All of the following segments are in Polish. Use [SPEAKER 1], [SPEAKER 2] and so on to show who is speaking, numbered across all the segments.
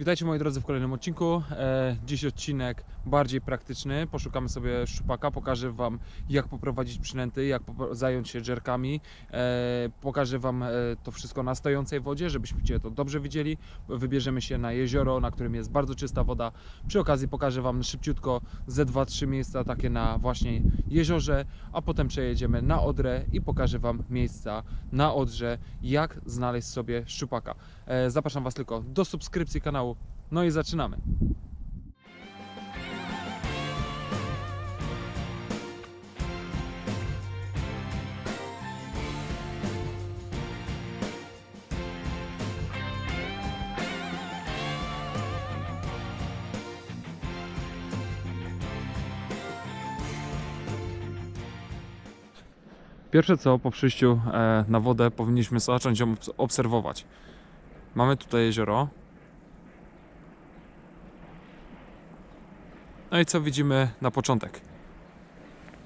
[SPEAKER 1] Witajcie moi drodzy w kolejnym odcinku. E, dziś odcinek bardziej praktyczny. Poszukamy sobie szczupaka, pokażę Wam jak poprowadzić przynęty, jak zająć się dżerkami. E, pokażę Wam e, to wszystko na stojącej wodzie, żebyście to dobrze widzieli. Wybierzemy się na jezioro, na którym jest bardzo czysta woda. Przy okazji pokażę Wam szybciutko ze 2-3 miejsca takie na właśnie jeziorze, a potem przejedziemy na Odrę i pokażę Wam miejsca na Odrze, jak znaleźć sobie szczupaka. E, Zapraszam Was tylko do subskrypcji kanału. No i zaczynamy. Pierwsze co po przyjściu e, na wodę powinniśmy zacząć ją obs- obserwować. Mamy tutaj jezioro. No i co widzimy na początek?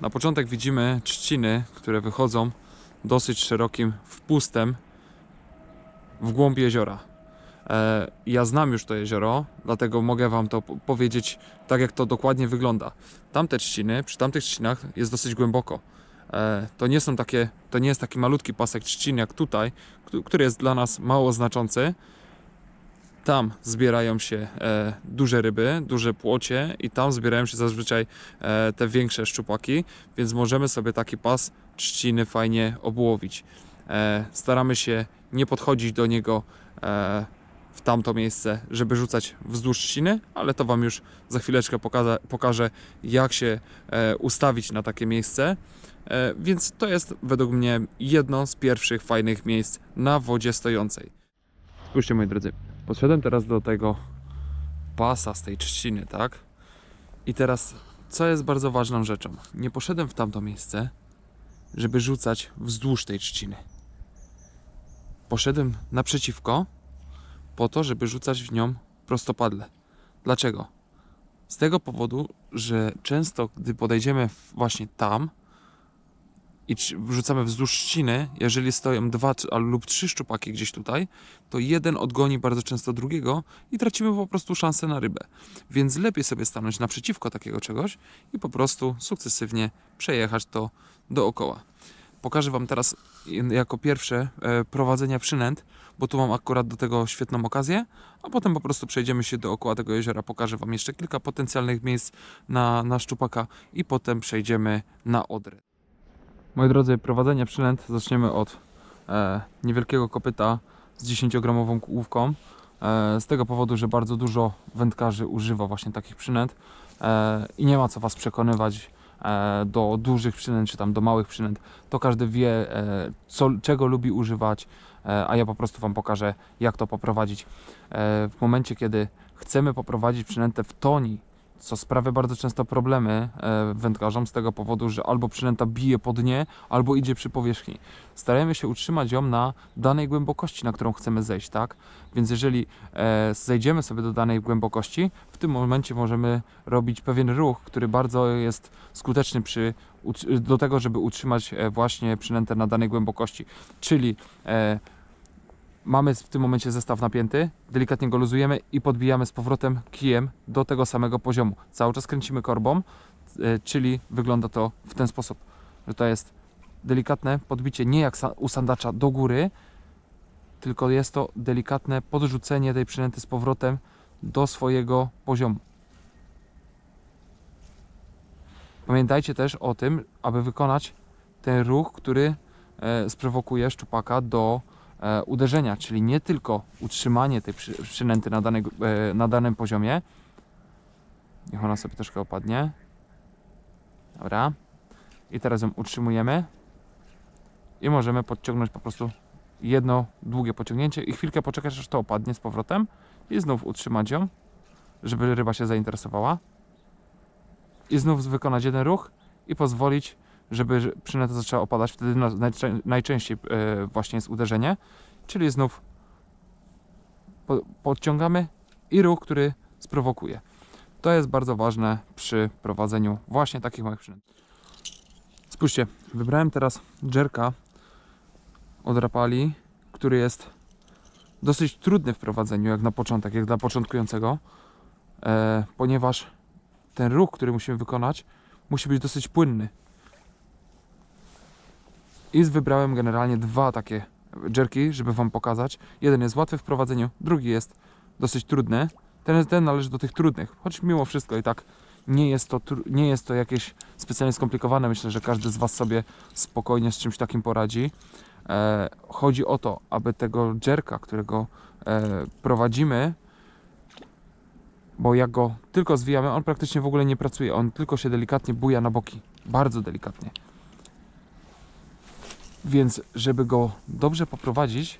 [SPEAKER 1] Na początek widzimy trzciny, które wychodzą dosyć szerokim wpustem w głąb jeziora. E, ja znam już to jezioro, dlatego mogę Wam to po- powiedzieć tak, jak to dokładnie wygląda. Tamte trzciny, przy tamtych trzcinach jest dosyć głęboko. E, to nie są takie, to nie jest taki malutki pasek trzcin jak tutaj, któ- który jest dla nas mało znaczący. Tam zbierają się e, duże ryby, duże płocie i tam zbierają się zazwyczaj e, te większe szczupaki, więc możemy sobie taki pas trzciny fajnie obłowić. Staramy się nie podchodzić do niego w tamto miejsce, żeby rzucać wzdłuż trzciny, ale to Wam już za chwileczkę pokażę, pokażę jak się ustawić na takie miejsce. E, Więc to jest według mnie jedno z pierwszych fajnych miejsc na wodzie stojącej. Spójrzcie moi drodzy, podszedłem teraz do tego pasa z tej trzciny, tak? I teraz, co jest bardzo ważną rzeczą? Nie poszedłem w tamto miejsce, żeby rzucać wzdłuż tej trzciny. Poszedłem naprzeciwko, po to, żeby rzucać w nią prostopadle. Dlaczego? Z tego powodu, że często, gdy podejdziemy właśnie tam, i wrzucamy wzdłuż trzciny, jeżeli stoją dwa lub trzy szczupaki gdzieś tutaj, to jeden odgoni bardzo często drugiego i tracimy po prostu szansę na rybę. Więc lepiej sobie stanąć naprzeciwko takiego czegoś i po prostu sukcesywnie przejechać to dookoła. Pokażę Wam teraz jako pierwsze e, prowadzenia przynęt, bo tu mam akurat do tego świetną okazję, a potem po prostu przejdziemy się dookoła tego jeziora. Pokażę Wam jeszcze kilka potencjalnych miejsc na, na szczupaka i potem przejdziemy na Odrę. Moi drodzy, prowadzenie przynęt zaczniemy od e, niewielkiego kopyta z 10-gramową główką. E, z tego powodu, że bardzo dużo wędkarzy używa właśnie takich przynęt e, i nie ma co Was przekonywać e, do dużych przynęt czy tam do małych przynęt. To każdy wie, e, co, czego lubi używać, e, a ja po prostu Wam pokażę, jak to poprowadzić. E, w momencie, kiedy chcemy poprowadzić przynętę w toni, co sprawia bardzo często problemy e, wędkarzom z tego powodu, że albo przynęta bije po dnie, albo idzie przy powierzchni. Starajmy się utrzymać ją na danej głębokości, na którą chcemy zejść, tak? Więc jeżeli e, zejdziemy sobie do danej głębokości, w tym momencie możemy robić pewien ruch, który bardzo jest skuteczny przy, do tego, żeby utrzymać e, właśnie przynętę na danej głębokości. Czyli mamy w tym momencie zestaw napięty, delikatnie go luzujemy i podbijamy z powrotem kijem do tego samego poziomu. Cały czas kręcimy korbą, e, czyli wygląda to w ten sposób, że to jest delikatne podbicie nie jak u sandacza do góry, tylko jest to delikatne podrzucenie tej przynęty z powrotem do swojego poziomu. Pamiętajcie też o tym, aby wykonać ten ruch, który e, sprowokuje szczupaka do uderzenia, czyli nie tylko utrzymanie tej przy, przynęty na, danej, e, na danym poziomie. Niech ona sobie troszkę opadnie. Dobra. I teraz ją utrzymujemy. I możemy podciągnąć po prostu jedno długie pociągnięcie i chwilkę poczekać, aż to opadnie z powrotem. I znów utrzymać ją, żeby ryba się zainteresowała. I znów wykonać jeden ruch i pozwolić, żeby przynęta zaczęła opadać. Wtedy na- najczę- najczęściej e, właśnie jest uderzenie. Czyli znów po, podciągamy i ruch, który sprowokuje. To jest bardzo ważne przy prowadzeniu właśnie takich małych przynęt. Spójrzcie, wybrałem teraz jerka od Rapali, który jest dosyć trudny w prowadzeniu, jak na początek, jak dla początkującego, e, ponieważ ten ruch, który musimy wykonać, musi być dosyć płynny. I wybrałem generalnie dwa takie jerki, żeby Wam pokazać. Jeden jest łatwy w prowadzeniu, drugi jest dosyć trudny. Ten, ten należy do tych trudnych, choć mimo wszystko i tak nie jest, to, nie jest to jakieś specjalnie skomplikowane. Myślę, że każdy z Was sobie spokojnie z czymś takim poradzi. E, chodzi o to, aby tego jerka, którego e, prowadzimy, bo jak go tylko zwijamy, on praktycznie w ogóle nie pracuje. On tylko się delikatnie buja na boki. Bardzo delikatnie. Więc, żeby go dobrze poprowadzić,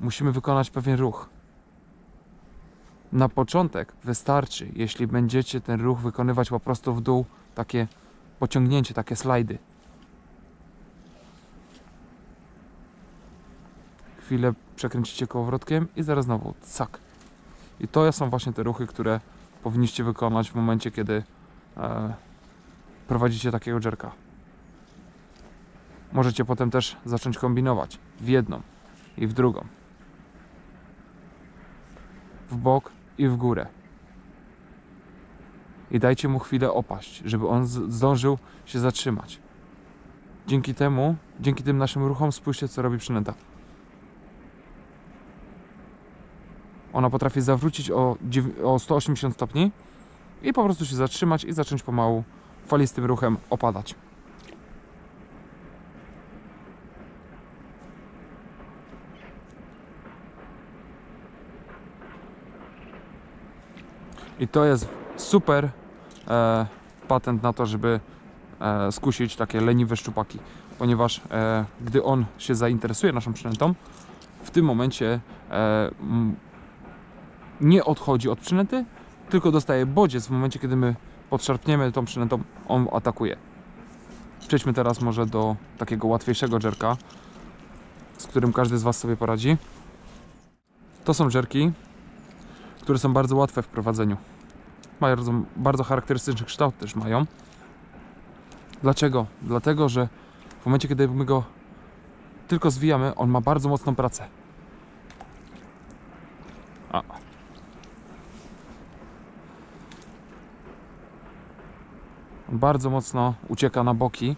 [SPEAKER 1] musimy wykonać pewien ruch. Na początek wystarczy, jeśli będziecie ten ruch wykonywać po prostu w dół, takie pociągnięcie, takie slajdy. Chwilę przekręcicie kołowrotkiem i zaraz znowu cak. I to są właśnie te ruchy, które powinniście wykonać w momencie, kiedy e, prowadzicie takiego jerka. Możecie potem też zacząć kombinować w jedną i w drugą. W bok i w górę. I dajcie mu chwilę opaść, żeby on zdążył się zatrzymać. Dzięki temu, dzięki tym naszym ruchom, spójrzcie, co robi przynęta. Ona potrafi zawrócić o, o 180 stopni i po prostu się zatrzymać i zacząć pomału falistym ruchem opadać. I to jest super e, patent na to, żeby e, skusić takie leniwe szczupaki, ponieważ e, gdy on się zainteresuje naszą przynętą, w tym momencie e, nie odchodzi od przynęty, tylko dostaje bodziec w momencie, kiedy my podszarpniemy tą przynętą, on atakuje. Przejdźmy teraz może do takiego łatwiejszego jerka, z którym każdy z Was sobie poradzi. To są jerki, które są bardzo łatwe w prowadzeniu. Mają bardzo, bardzo charakterystyczny kształt też mają. Dlaczego? Dlatego, że w momencie, kiedy my go tylko zwijamy, on ma bardzo mocną pracę. A. On bardzo mocno ucieka na boki.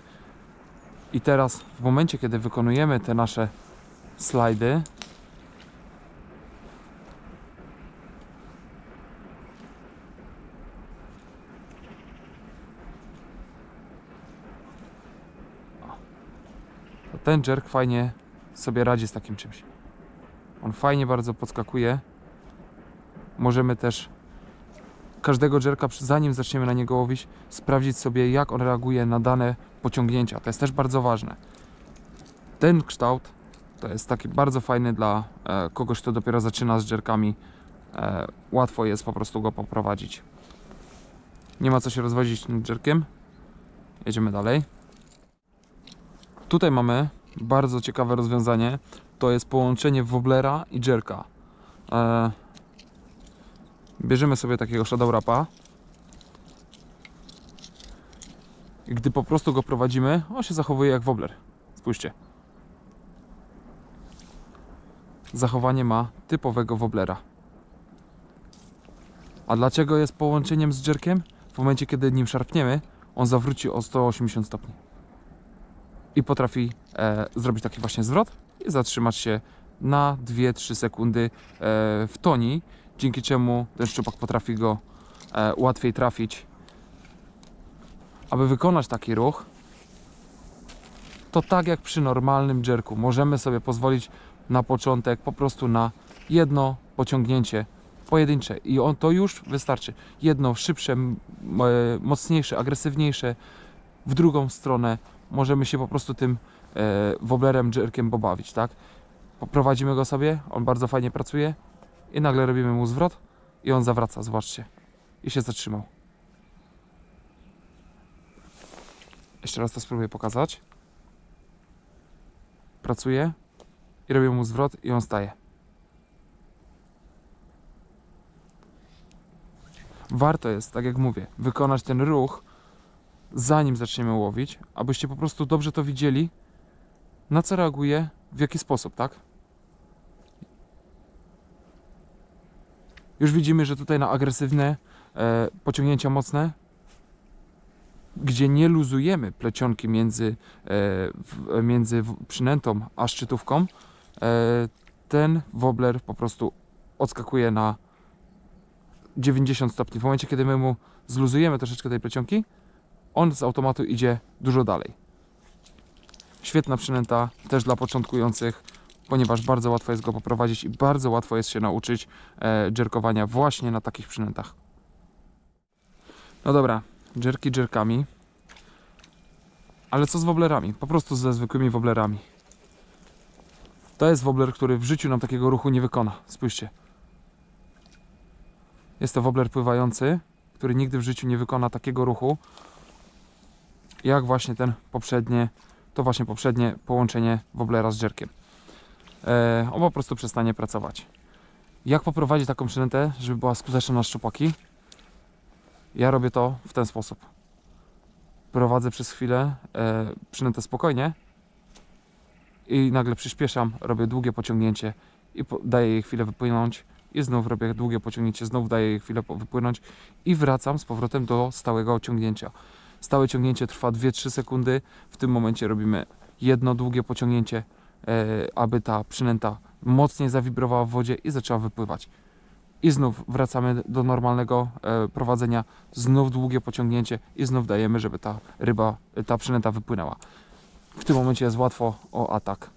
[SPEAKER 1] I teraz w momencie, kiedy wykonujemy te nasze slajdy, ten jerk fajnie sobie radzi z takim czymś. On fajnie bardzo podskakuje. Możemy też każdego jerka, zanim zaczniemy na niego łowić, sprawdzić sobie, jak on reaguje na dane pociągnięcia. To jest też bardzo ważne. Ten kształt to jest taki bardzo fajny dla e, kogoś, kto dopiero zaczyna z jerkami. E, łatwo jest po prostu go poprowadzić. Nie ma co się rozwodzić tym jerkiem. Jedziemy dalej. Tutaj mamy bardzo ciekawe rozwiązanie. To jest połączenie wobblera i jerka. E, bierzemy sobie takiego shadow rapa. I gdy po prostu go prowadzimy, on się zachowuje jak wobbler. Spójrzcie. Zachowanie ma typowego wobblera. A dlaczego jest połączeniem z jerkiem? W momencie, kiedy nim szarpniemy, on zawróci o 180 stopni i potrafi e, zrobić taki właśnie zwrot i zatrzymać się na 2-3 sekundy e, w toni, dzięki czemu ten szczupak potrafi go e, łatwiej trafić. Aby wykonać taki ruch, to tak jak przy normalnym jerku, możemy sobie pozwolić na początek po prostu na jedno pociągnięcie pojedyncze i on to już wystarczy. Jedno szybsze, e, mocniejsze, agresywniejsze w drugą stronę możemy się po prostu tym e, woblerem, jerkiem pobawić, tak? Poprowadzimy go sobie, on bardzo fajnie pracuje i nagle robimy mu zwrot i on zawraca, zobaczcie. I się zatrzymał. Jeszcze raz to spróbuję pokazać. Pracuje i robię mu zwrot i on staje. Warto jest, tak jak mówię, wykonać ten ruch zanim zaczniemy łowić, abyście po prostu dobrze to widzieli, na co reaguje, w jaki sposób, tak? Już widzimy, że tutaj na agresywne e, pociągnięcia mocne, gdzie nie luzujemy plecionki między, e, między przynętą a szczytówką, e, ten wobbler po prostu odskakuje na 90 stopni. W momencie, kiedy my mu zluzujemy troszeczkę tej plecionki, on z automatu idzie dużo dalej. Świetna przynęta też dla początkujących, ponieważ bardzo łatwo jest go poprowadzić i bardzo łatwo jest się nauczyć e, jerkowania właśnie na takich przynętach. No dobra, jerki jerkami. Ale co z woblerami? Po prostu ze zwykłymi woblerami. To jest wobler, który w życiu nam takiego ruchu nie wykona. Spójrzcie. Jest to wobler pływający, który nigdy w życiu nie wykona takiego ruchu, jak właśnie ten poprzednie, to właśnie poprzednie połączenie woblera z jerkiem. E, on po prostu przestanie pracować. Jak poprowadzić taką przynętę, żeby była skuteczna na szczupaki? Ja robię to w ten sposób. Prowadzę przez chwilę e, przynętę spokojnie i nagle przyspieszam, robię długie pociągnięcie i po, daję jej chwilę wypłynąć i znów robię długie pociągnięcie, znów daję jej chwilę wypłynąć i wracam z powrotem do stałego ciągnięcia. Stałe ciągnięcie trwa 2-3 sekundy. W tym momencie robimy jedno długie pociągnięcie, e, aby ta przynęta mocniej zawibrowała w wodzie i zaczęła wypływać. I znów wracamy do normalnego e, prowadzenia, znów długie pociągnięcie i znów dajemy, żeby ta ryba, ta przynęta wypłynęła. W tym momencie jest łatwo o atak.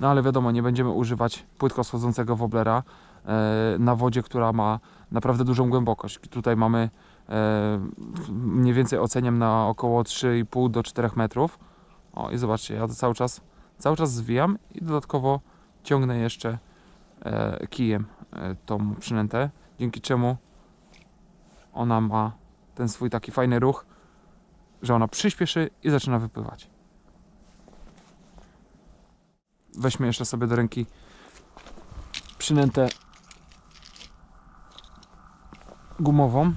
[SPEAKER 1] No ale wiadomo, nie będziemy używać płytko schodzącego woblera e, na wodzie, która ma naprawdę dużą głębokość. Tutaj mamy mniej więcej oceniam na około 3,5 do 4 metrów. O i zobaczcie, ja to cały czas, cały czas zwijam i dodatkowo ciągnę jeszcze e, kijem e, tą przynętę, dzięki czemu ona ma ten swój taki fajny ruch, że ona przyspieszy i zaczyna wypływać. Weźmy jeszcze sobie do ręki przynętę gumową.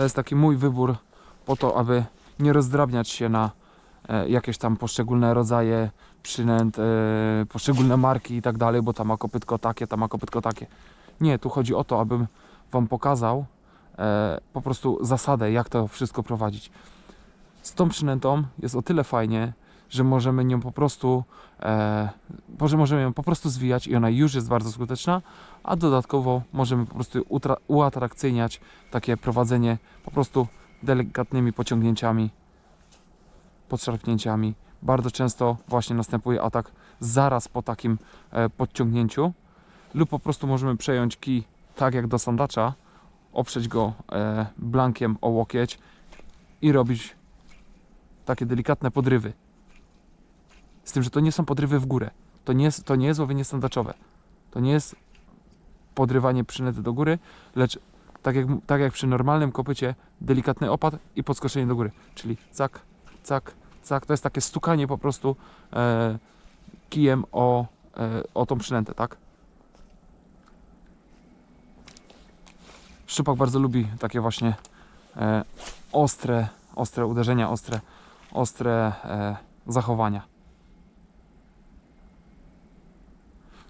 [SPEAKER 1] To jest taki mój wybór po to, aby nie rozdrabniać się na e, jakieś tam poszczególne rodzaje przynęt, e, poszczególne marki i tak dalej, bo tam ma kopytko takie, tam ma kopytko takie. Nie, tu chodzi o to, abym Wam pokazał e, po prostu zasadę, jak to wszystko prowadzić. Z tą przynętą jest o tyle fajnie, że możemy nią po prostu, e, że możemy ją po prostu zwijać i ona już jest bardzo skuteczna, a dodatkowo możemy po prostu uatrakcyjniać takie prowadzenie po prostu delikatnymi pociągnięciami, podszarpnięciami. Bardzo często właśnie następuje atak zaraz po takim e, podciągnięciu lub po prostu możemy przejąć kij tak jak do sandacza, oprzeć go e, blankiem o łokieć i robić takie delikatne podrywy. Z tym, że to nie są podrywy w górę. To nie jest, to nie jest łowienie sandaczowe. To nie jest podrywanie przynęty do góry, lecz tak jak, tak jak przy normalnym kopycie, delikatny opad i podskoczenie do góry. Czyli cak, cak, cak. To jest takie stukanie po prostu e, kijem o, e, o tą przynętę, tak? Szczupak bardzo lubi takie właśnie e, ostre, ostre uderzenia, ostre, ostre e, zachowania.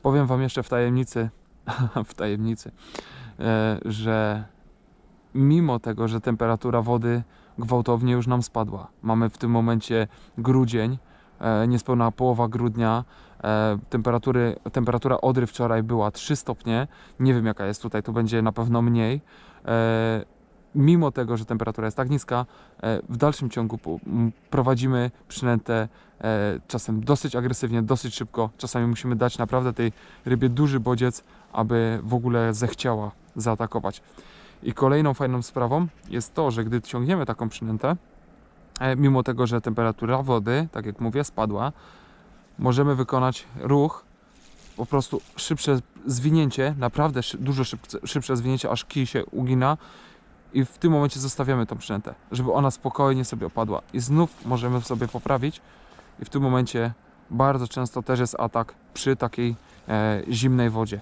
[SPEAKER 1] Powiem Wam jeszcze w tajemnicy, w tajemnicy, e, że mimo tego, że temperatura wody gwałtownie już nam spadła, mamy w tym momencie grudzień, e, niespełna połowa grudnia, e, temperatury, temperatura Odry wczoraj była 3 stopnie, nie wiem jaka jest tutaj, tu będzie na pewno mniej. Mimo tego, że temperatura jest tak niska, e, w dalszym ciągu prowadzimy przynętę e, czasem dosyć agresywnie, dosyć szybko. Czasami musimy dać naprawdę tej rybie duży bodziec, aby w ogóle zechciała zaatakować. I kolejną fajną sprawą jest to, że gdy ciągniemy taką przynętę, e, mimo tego, że temperatura wody, tak jak mówię, spadła, możemy wykonać ruch, po prostu szybsze zwinięcie, naprawdę dużo szybsze zwinięcie, aż kij się ugina i w tym momencie zostawiamy tą przynętę, żeby ona spokojnie sobie opadła i znów możemy sobie poprawić i w tym momencie bardzo często też jest atak przy takiej e, zimnej wodzie.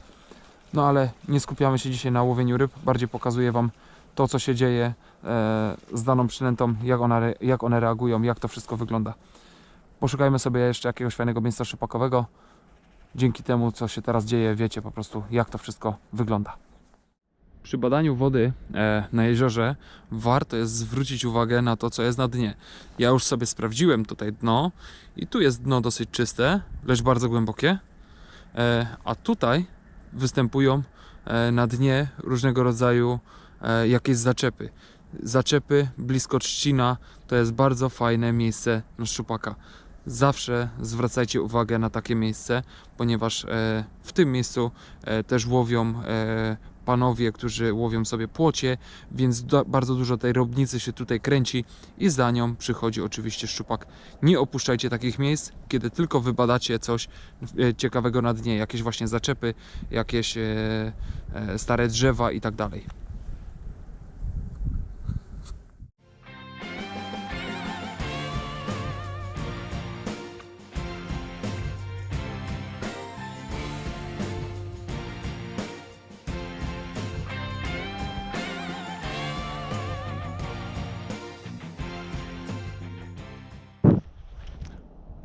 [SPEAKER 1] No ale nie skupiamy się dzisiaj na łowieniu ryb, bardziej pokazuję Wam to, co się dzieje e, z daną przynętą, jak, ona, jak one reagują, jak to wszystko wygląda. Poszukajmy sobie jeszcze jakiegoś fajnego miejsca szypakowego dzięki temu, co się teraz dzieje, wiecie po prostu, jak to wszystko wygląda. Przy badaniu wody e, na jeziorze warto jest zwrócić uwagę na to, co jest na dnie. Ja już sobie sprawdziłem tutaj dno i tu jest dno dosyć czyste, lecz bardzo głębokie. E, a tutaj występują e, na dnie różnego rodzaju jakieś zaczepy. Zaczepy blisko trzcina to jest bardzo fajne miejsce na szczupaka. Zawsze zwracajcie uwagę na takie miejsce, ponieważ w tym miejscu też łowią panowie, którzy łowią sobie płocie, więc bardzo dużo tej robnicy się tutaj kręci i za nią przychodzi oczywiście szczupak. Nie opuszczajcie takich miejsc, kiedy tylko wybadacie coś e, ciekawego na dnie, jakieś właśnie zaczepy, jakieś e, e, stare drzewa i tak dalej.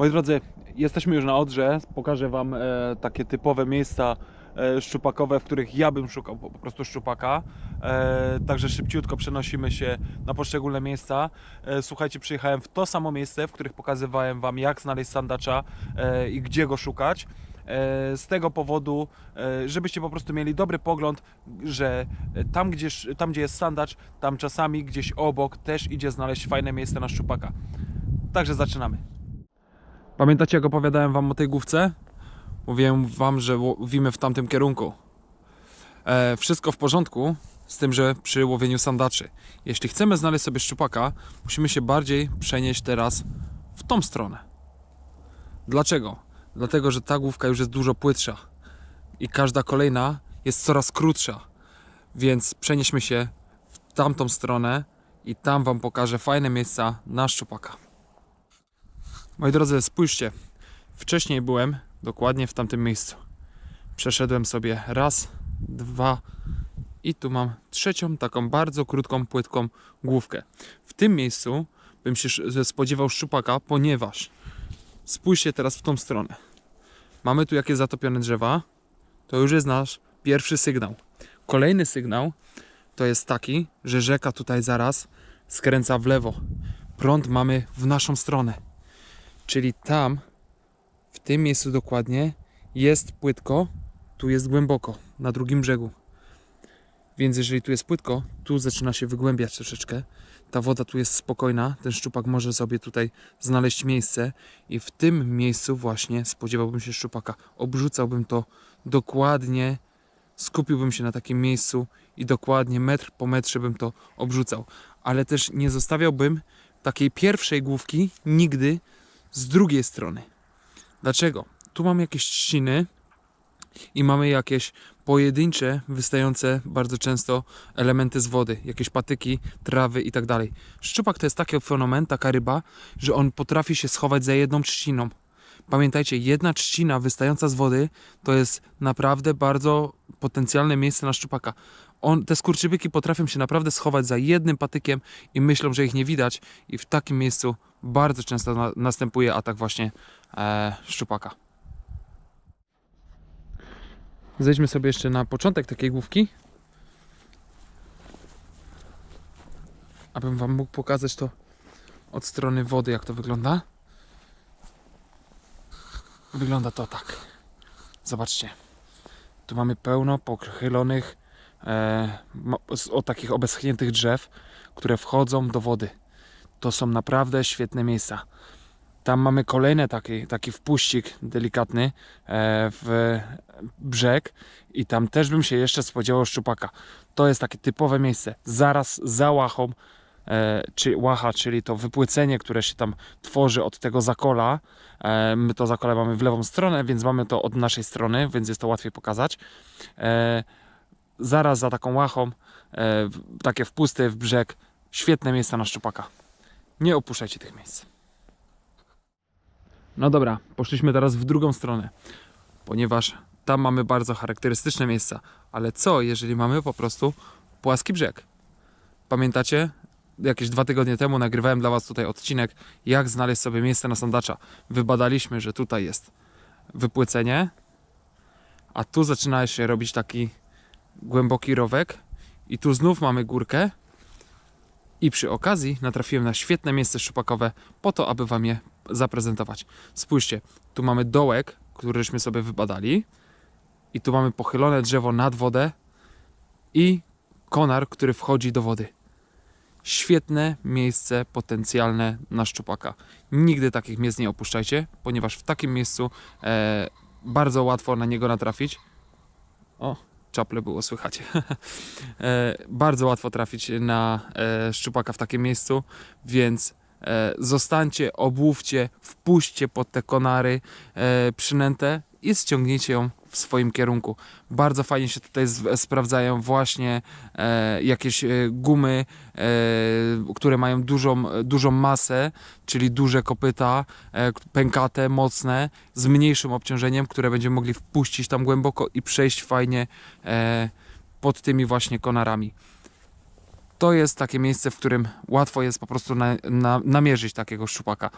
[SPEAKER 1] Moi drodzy, jesteśmy już na Odrze. Pokażę Wam e, takie typowe miejsca e, szczupakowe, w których ja bym szukał po, prostu szczupaka. E, także szybciutko przenosimy się na poszczególne miejsca. Słuchajcie, przyjechałem w to samo miejsce, w których pokazywałem Wam, jak znaleźć sandacza i gdzie go szukać. Z tego powodu, żebyście po prostu mieli dobry pogląd, że tam gdzie, tam, gdzie jest sandacz, tam czasami gdzieś obok też idzie znaleźć fajne miejsce na szczupaka. Także zaczynamy. Pamiętacie, jak opowiadałem wam o tej główce? Mówiłem wam, że łowimy w tamtym kierunku. E, wszystko w porządku, z tym, że przy łowieniu sandaczy. Jeśli chcemy znaleźć sobie szczupaka, musimy się bardziej przenieść teraz w tą stronę. Dlaczego? Dlatego, że ta główka już jest dużo płytsza i każda kolejna jest coraz krótsza. Więc przenieśmy się w tamtą stronę i tam wam pokażę fajne miejsca na szczupaka. Moi drodzy, spójrzcie. Wcześniej byłem dokładnie w tamtym miejscu. Przeszedłem sobie raz, dwa i tu mam trzecią taką bardzo krótką, płytką główkę. W tym miejscu bym się spodziewał szczupaka, ponieważ spójrzcie teraz w tą stronę. Mamy tu jakieś zatopione drzewa. To już jest nasz pierwszy sygnał. Kolejny sygnał to jest taki, że rzeka tutaj zaraz skręca w lewo. Prąd mamy w naszą stronę. Czyli tam, w tym miejscu dokładnie, jest płytko, tu jest głęboko, na drugim brzegu. Więc jeżeli tu jest płytko, tu zaczyna się wygłębiać troszeczkę. Ta woda tu jest spokojna, ten szczupak może sobie tutaj znaleźć miejsce i w tym miejscu właśnie spodziewałbym się szczupaka. Obrzucałbym to dokładnie, skupiłbym się na takim miejscu i dokładnie metr po metrze bym to obrzucał. Ale też nie zostawiałbym takiej pierwszej główki nigdy z drugiej strony. Dlaczego? Tu mamy jakieś trzciny i mamy jakieś pojedyncze, wystające bardzo często elementy z wody, jakieś patyki, trawy i tak dalej. Szczupak to jest taki fenomen, taka ryba, że on potrafi się schować za jedną trzciną. Pamiętajcie, jedna trzcina wystająca z wody to jest naprawdę bardzo potencjalne miejsce na szczupaka. On, te skurczybyki potrafią się naprawdę schować za jednym patykiem i myślą, że ich nie widać i w takim miejscu bardzo często na, następuje atak właśnie e, szczupaka. Zejdźmy sobie jeszcze na początek takiej główki. Abym Wam mógł pokazać to od strony wody, jak to wygląda. Wygląda to tak. Zobaczcie. Tu mamy pełno pochylonych, e, o takich obeschniętych drzew, które wchodzą do wody. To są naprawdę świetne miejsca. Tam mamy kolejny taki, taki wpuścik delikatny e, w brzeg i tam też bym się jeszcze spodziewał szczupaka. To jest takie typowe miejsce. Zaraz za łachą, e, czy łacha, czyli to wypłycenie, które się tam tworzy od tego zakola. E, my to zakole mamy w lewą stronę, więc mamy to od naszej strony, więc jest to łatwiej pokazać. Zaraz za taką łachą, takie wpusty w brzeg, świetne miejsca na szczupaka. Nie opuszczajcie tych miejsc. No dobra, poszliśmy teraz w drugą stronę, ponieważ tam mamy bardzo charakterystyczne miejsca. Ale co, jeżeli mamy po prostu płaski brzeg? Pamiętacie? Jakieś dwa tygodnie temu nagrywałem dla Was tutaj odcinek, jak znaleźć sobie miejsce na sandacza. Wybadaliśmy, że tutaj jest wypłycenie, a tu zaczyna się robić taki głęboki rowek i tu znów mamy górkę i przy okazji natrafiłem na świetne miejsce szczupakowe po to, aby Wam je zaprezentować. Spójrzcie, tu mamy dołek, któryśmy sobie wybadali i tu mamy pochylone drzewo nad wodę i konar, który wchodzi do wody. Świetne miejsce potencjalne na szczupaka. Nigdy takich miejsc nie opuszczajcie, ponieważ w takim miejscu e, bardzo łatwo na niego natrafić. O, czaple było słychać. e, bardzo łatwo trafić na e, szczupaka w takim miejscu, więc e, zostańcie, obłówcie, wpuśćcie pod te konary przynętę i ściągnijcie ją w swoim kierunku. Bardzo fajnie się tutaj sprawdzają właśnie e, jakieś e, gumy, e, które mają dużą, dużą masę, czyli duże kopyta, e, pękate, mocne, z mniejszym obciążeniem, które będziemy mogli wpuścić tam głęboko i przejść fajnie e, pod tymi właśnie konarami. To jest takie miejsce, w którym łatwo jest po prostu na, na, namierzyć takiego szczupaka.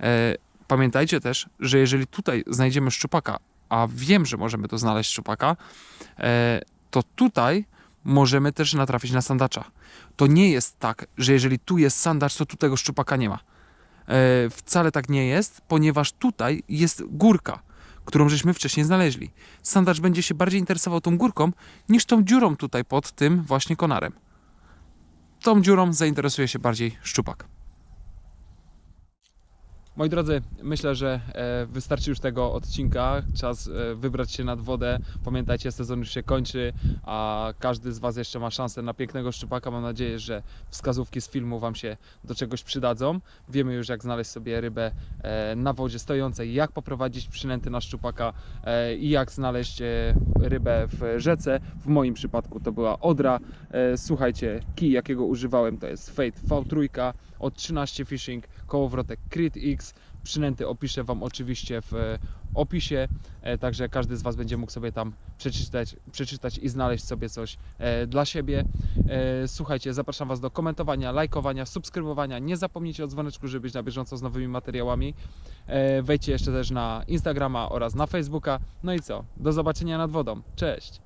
[SPEAKER 1] E, pamiętajcie też, że jeżeli tutaj znajdziemy szczupaka, a wiem, że możemy tu znaleźć szczupaka, e, to tutaj możemy też natrafić na sandacza. To nie jest tak, że jeżeli tu jest sandacz, to tu tego szczupaka nie ma. E, wcale tak nie jest, ponieważ tutaj jest górka, którą żeśmy wcześniej znaleźli. Sandacz będzie się bardziej interesował tą górką niż tą dziurą tutaj pod tym właśnie konarem. Tą dziurą zainteresuje się bardziej szczupak. Moi drodzy, myślę, że e, wystarczy już tego odcinka. Czas e, wybrać się nad wodę. Pamiętajcie, sezon już się kończy, a każdy z Was jeszcze ma szansę na pięknego szczupaka. Mam nadzieję, że wskazówki z filmu Wam się do czegoś przydadzą. Wiemy już, jak znaleźć sobie rybę e, na wodzie stojącej, jak poprowadzić przynęty na szczupaka i jak znaleźć rybę w rzece. W moim przypadku to była odra. Słuchajcie, kij, jakiego używałem, to jest Fate V3 od 13 Fishing, kołowrotek Crit X. Przynęty opiszę Wam oczywiście w e, opisie, e, także każdy z Was będzie mógł sobie tam przeczytać, przeczytać i znaleźć sobie coś e, dla siebie. Słuchajcie, zapraszam Was do komentowania, lajkowania, subskrybowania. Nie zapomnijcie o dzwoneczku, żeby być na bieżąco z nowymi materiałami. Wejdźcie jeszcze też na Instagrama oraz na Facebooka. No i co? Do zobaczenia nad wodą. Cześć!